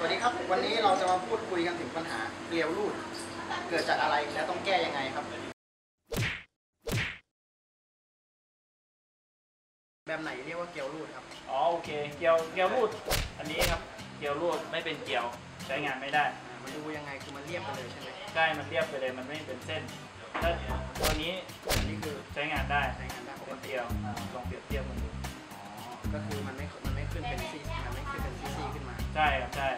สวัสดีครับ วันนี้เราจะมาพูดคุยกันถึงปัญหาเกลียวรูด เกิดจากอะไรและต้องแก้ยังไงครับ แบบไหนเรียกว่าเกลียวรูดครับ อ๋อโอเค เกลียวเกลียวรูด อันนี้ครับ เกลียวรูดไม่เป็นเกลียวใช้งานไม่ได้ อ่ามันดูยังไงคือมันเรียบไปเลยใช่ไหมใช่มันเรียบไปเลยมันไม่เป็นเส้นถ้าตัวนี้อันนี้คือใช้งานได้ใช้งานได้ปเป็กนติเกลียวอ่าลองเปรียบเทียบมันดู อ๋อก็คือมันไม่มันไม่ขึ้นเป็นซีมันไม่ขึ้นเป็นซีซีขึ้นมา ใช่ครับใช่อย่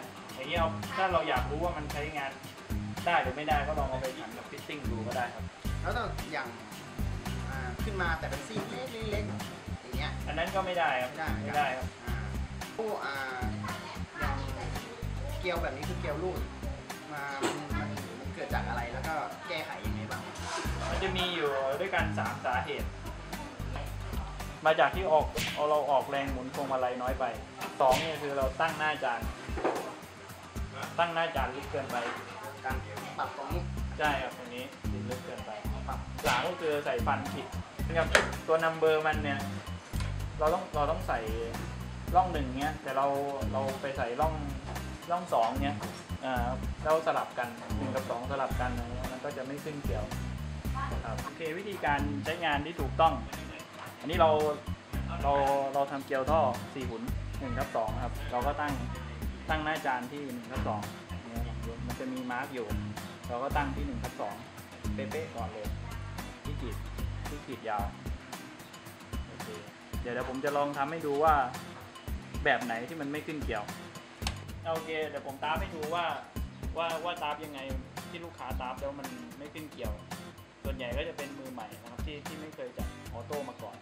าง นี้เอาถ้าเราอยากรู้ว่ามันใช้งานได้หรือไม่ได้ก็ลองเอาไปขันกับฟิตติ้งดูก็ได้ครับ แล้วต้องอย่างอ่าขึ้นมาแต่เป็นซีเล็กๆเล็กๆอย่างเงี้ย อันนั้นก็ไม่ได้ครับไม่ได้ ไม่ได้ครับอ่าผู้อ่าอย่างเกลียวแบบนี้คือเกลียวรูดมามันมันมันเกิดจากอะไรแล้วก็แก้ไขยังไงบ้าง มันจะมีอยู่ด้วยกันสามสาเหตุ มาจากที่ออกเอาเราออกแรงหมุนพวงมาลัยน้อยไปสองเนี่ยคือเราตั้งหน้าจาน ตั้งหน้าจานลึกเกินไปการปรับตรงนี้ใช่ครับตรงนี้ดินลึกเกินไปปรับสามก็คือใส่ฟันผิดนะครับตัวนัมเบอร์มันเนี่ย เราต้องเราต้องใส่ร่องหนึ่งเนี้ย แต่เราเราไปใส่ร่องร่องสองเนี้ยอ่าเราสลับกันหนึ่งกับสองสลับกันอะไรเงี้ยมันก็จะไม่ขึ้นเกี่ยวครับโอเควิธีการใช้งานที่ถูกต้อง อันนี้เราเราเราทำเกลียวท่อสี่หุ่นหนึ่งกับสองครับ เราก็ตั้ง ตั้งหน้าจานที่หนึ่งกับสองเนี่ยมันจะมีมาร์กอยู่ เราก็ตั้งที่หนึ่งกับสองเป๊ะๆก่อนเลย ที่ขีดที่ขีดยาวโอเคเดี๋ยวเดี๋ยวผมจะลองทำให้ดูว่าแบบไหนที่มันไม่ขึ้นเกี่ยวโอเคเดี๋ยวผมตาให้ดูว่าว่าว่าตาบยังไงที่ลูกค้าตาบแล้วมันไม่ขึ้นเกี่ยว ส่วนใหญ่ก็จะเป็นมือใหม่นะครับที่ที่ไม่เคยจับออโต้มาก่อน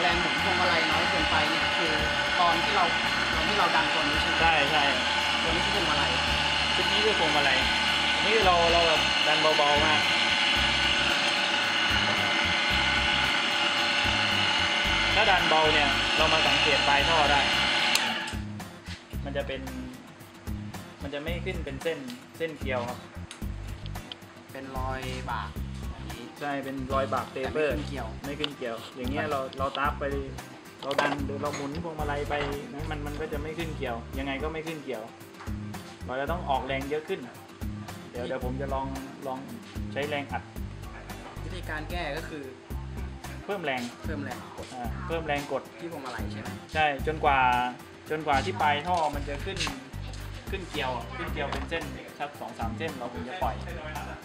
แรงหมุนพวงมาลัยน้อยเกินไปเนี่ยคือตอนที่เราตอนที่เราดันตัวนี้ใช่ไหมใช่ใช่ตัวนี้คือพวงมาลัยชุดนี้คือพวงมาลัยอันนี้เราเราแบบดันเบาๆมากถ้าดันเบาเนี่ยเรามาสังเกตปลายท่อได้ มันจะเป็น มันจะไม่ขึ้นเป็นเส้นเส้นเกลียวครับ เป็นรอยบากอย่างนี้ ใช่เป็นรอยบากเตแต่เปไม่อร์ขึ้นเกี่ยว ไม่ขึ้นเกี่ยว อย่างเงี้ยเราเราตาบไปเราดันหรือเราหมุนพวงมาลัยไปนี่มันมันก็จะไม่ขึ้นเกี่ยว ยังไงก็ไม่ขึ้นเกี่ยว เราจะต้องออกแรงเยอะขึ้น เดี๋ยวเดี๋ยวผมจะลองลองใช้แรงอัด วิธีการแก้ก็คือเพิ่มแรงเพิ่มแรงกดอ่าเพิ่มแรงกดที่พวงมาลัยใช่ไหมใช่จนกว่าจนกว่าที่ปลายท่อมันจะขึ้นขึ้นเกลียวอะขึ้นเกลียวเป็นเส้นสักสองสามเส้นเราถึงจะปล่อย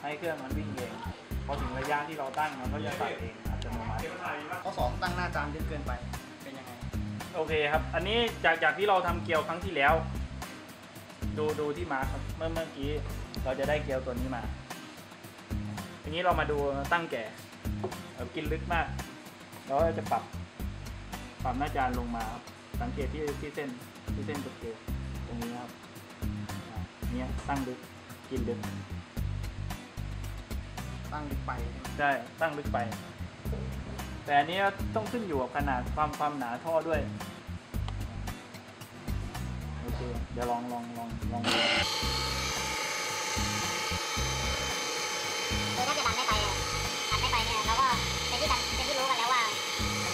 ให้เครื่องมันวิ่งเอง พอถึงระยะที่เราตั้งมันก็จะตัดเองอัตโนมัติข้อสองตั้งหน้าจานเยอะเกินไปเป็นยังไงโอเคครับ อันนี้จากจากที่เราทำเกลียวครั้งที่แล้ว ดูดูที่มาร์คครับเมื่อเมื่อกี้เราจะได้เกลียวตัวนี้มาทีนี้เรามาดูตั้งแก่แบบกินลึกมากเราก็จะปรับปรับหน้าจานลงมาครับสังเกตที่ที่เส้นที่เส้นตัวเกลียวตรงนี้ครับอ่าเนี่ยตั้งลึกกินลึก ตั้งลึกไปใช่ไหมใช่ตั้งลึกไป แต่อันนี้ต้องขึ้นอยู่กับขนาดความความหนาท่อด้วยโอเคเดี๋ยวลองลองลองลองดูคือถ้าเกิดดันไม่ไปดันไม่ไปเนี่ยเราก็เป็นที่กันเป็นที่รู้กันแล้วว่า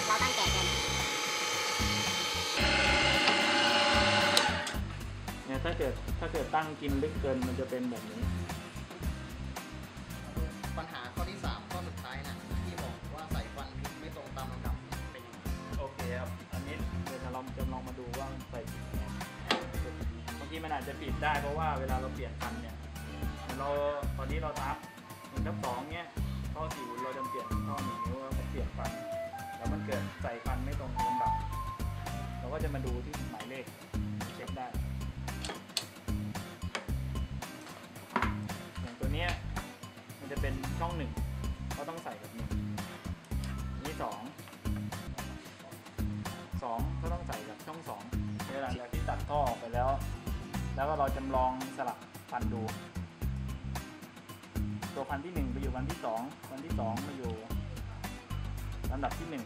เราตั้งแก่เกินเนี่ยถ้าเกิดถ้าเกิดตั้งกินลึกเกินมันจะเป็นแบบนี้ อาจจะผิดได้เพราะว่าเวลาเราเปลี่ยนฟันเนี่ยเราตอนนี้เราทับหนึ่งทับสองเนี่ยท่อสี่หุ่นเราจะเปลี่ยนท่อหนึ่งนิ้วแล้วเปลี่ยนฟันแล้วมันเกิดใส่ฟันไม่ตรงลำดับเราก็จะมาดูที่หมายเลขเช็คได้อย่างตัวเนี้ยมันจะเป็นช่องหนึ่งก็ต้องใส่กับหนึ่งนี่สองสองก็ต้องใส่กับช่องสองเวลาจากที่ตัดท่อออกไปแล้ว แล้วก็เราจำลองสลับฟันดู ตัวฟันที่ 1 ไปอยู่วันที่2วันที่ 2 มาอยู่ลำดับที่1นึ่ง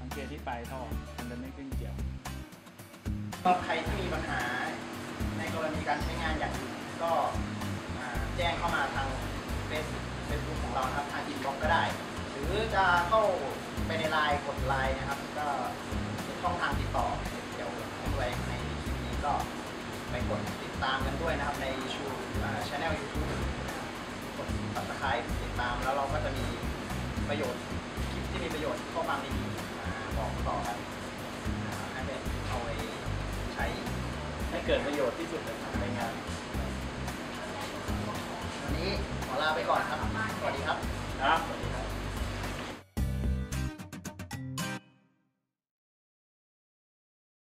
สังเกตที่ปลายท่อมันจะไม่ขึ้นเกี่ยวสำหรับใครที่มีปัญหา รณีการใช้งานอย่างอื่นก็แจ้งเข้ามาทางเฟซเฟซบุ๊กของเราครับทางอินบ็อกก็ได้ หรือจะเข้าไปในไลน์กดไลน์นะครับ ก็เป็นช่องทางติดต่อเดี๋ยวขึ้นไว้ในคลิปนี้ก็ไปกดติดตามกันด้วยนะครับในชูช anel YouTube นะครับกด subscribe ติดตามแล้วเราก็จะมีประโยชน์คลิปที่มีประโยชน์ข้อความดีๆมาบอกต่อกันนะครับให้เป็นเอาไปใช้ ให้เกิดประโยชน์ที่สุดในงาน วันนี้ขอลาไปก่อนครับ